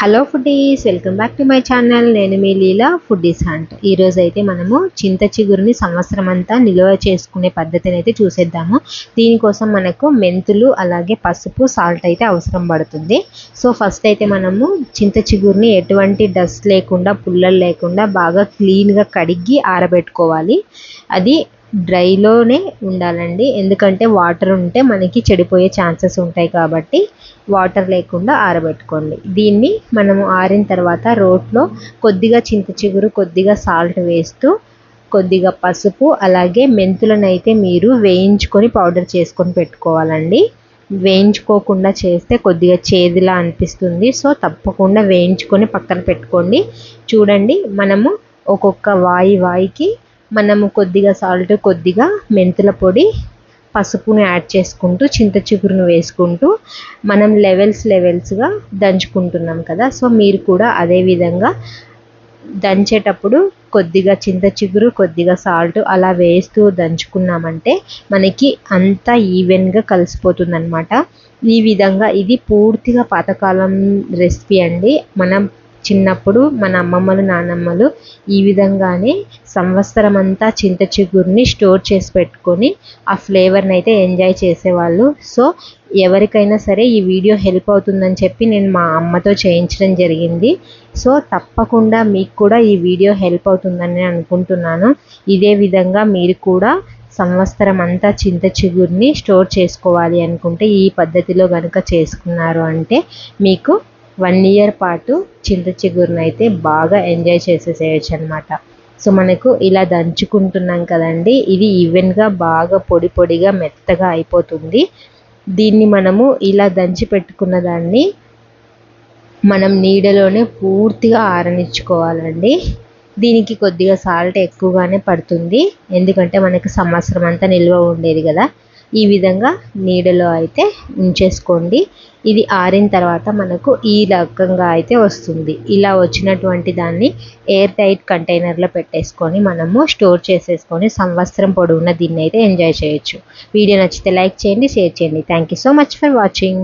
Hello foodies welcome back to my channel నేను మీ లీలా foodies hunt ఈరోజు అయితే మనము చింత చిగురుని సంవత్సరం అంతా నిల్వ చేసుకునే పద్ధతిని అయితే చూసేద్దాము. దీనికోసం మనకు మెంతులు అలాగే పసుపు సాల్ట్ అయితే అవసరం పడుతుంది. సో ఫస్ట్ అయితే మనము చింత చిగురుని ఎటువంటి డస్ట్ లేకుండా పుల్లలు లేకుండా బాగా క్లీన్గా కడిగి ఆరబెట్టుకోవాలి. అది డ్రైలోనే ఉండాలండి. ఎందుకంటే వాటర్ ఉంటే మనకి చెడిపోయే ఛాన్సెస్ ఉంటాయి కాబట్టి వాటర్ లేకుండా ఆరబెట్టుకోండి. దీన్ని మనము ఆరిన తర్వాత రోట్లో కొద్దిగా చింత చిగురు కొద్దిగా సాల్ట్ వేస్తూ కొద్దిగా పసుపు అలాగే మెంతులనైతే మీరు వేయించుకొని పౌడర్ చేసుకొని పెట్టుకోవాలండి. వేయించుకోకుండా చేస్తే కొద్దిగా చేదులా అనిపిస్తుంది. సో తప్పకుండా వేయించుకొని పక్కన పెట్టుకోండి. చూడండి మనము ఒక్కొక్క వాయి వాయికి మనము కొద్దిగా సాల్ట్ కొద్దిగా మెంతుల పొడి పసుపును యాడ్ చేసుకుంటూ చింత చిగురును వేసుకుంటూ మనం లెవెల్స్ లెవెల్స్గా దంచుకుంటున్నాం కదా. సో మీరు కూడా అదే విధంగా దంచేటప్పుడు కొద్దిగా చింత చిగురు కొద్దిగా సాల్ట్ అలా వేస్తూ దంచుకున్నామంటే మనకి అంతా ఈవెన్గా కలిసిపోతుంది అనమాట ఈ విధంగా ఇది పూర్తిగా పాతకాలం రెసిపీ అండి. మనం చిన్నప్పుడు మన అమ్మమ్మలు నానమ్మలు ఈ విధంగానే సంవత్సరం అంతా చింత చిగురిని స్టోర్ చేసి పెట్టుకొని ఆ ఫ్లేవర్ని అయితే ఎంజాయ్ చేసేవాళ్ళు. సో ఎవరికైనా సరే ఈ వీడియో హెల్ప్ అవుతుందని చెప్పి నేను మా అమ్మతో చేయించడం జరిగింది. సో తప్పకుండా మీకు కూడా ఈ వీడియో హెల్ప్ అవుతుందని అనుకుంటున్నాను. ఇదే విధంగా మీరు కూడా సంవత్సరం అంతా చింత చిగురిని స్టోర్ చేసుకోవాలి అనుకుంటే ఈ పద్ధతిలో కనుక చేసుకున్నారు అంటే మీకు వన్ ఇయర్ పాటు చింత చిగురునైతే అయితే బాగా ఎంజాయ్ చేసేసేయచ్చు అనమాట సో మనకు ఇలా దంచుకుంటున్నాం కదండి ఇది ఈవెన్గా బాగా పొడి పొడిగా మెత్తగా అయిపోతుంది. దీన్ని మనము ఇలా దంచి పెట్టుకున్న దాన్ని మనం నీడలోనే పూర్తిగా ఆరనిచ్చుకోవాలండి. దీనికి కొద్దిగా సాల్ట్ ఎక్కువగానే పడుతుంది ఎందుకంటే మనకు సంవత్సరం అంతా నిల్వ ఉండేది కదా. ఈ విధంగా నీడలో అయితే ఉంచేసుకోండి. ఇది ఆరిన తర్వాత మనకు ఈ రకంగా అయితే వస్తుంది. ఇలా వచ్చినటువంటి దాన్ని ఎయిర్ టైట్ కంటైనర్లో పెట్టేసుకొని మనము స్టోర్ చేసేసుకొని సంవత్సరం పొడవునా దీన్ని అయితే ఎంజాయ్ చేయొచ్చు. వీడియో నచ్చితే లైక్ చేయండి షేర్ చేయండి. Thank you so much for watching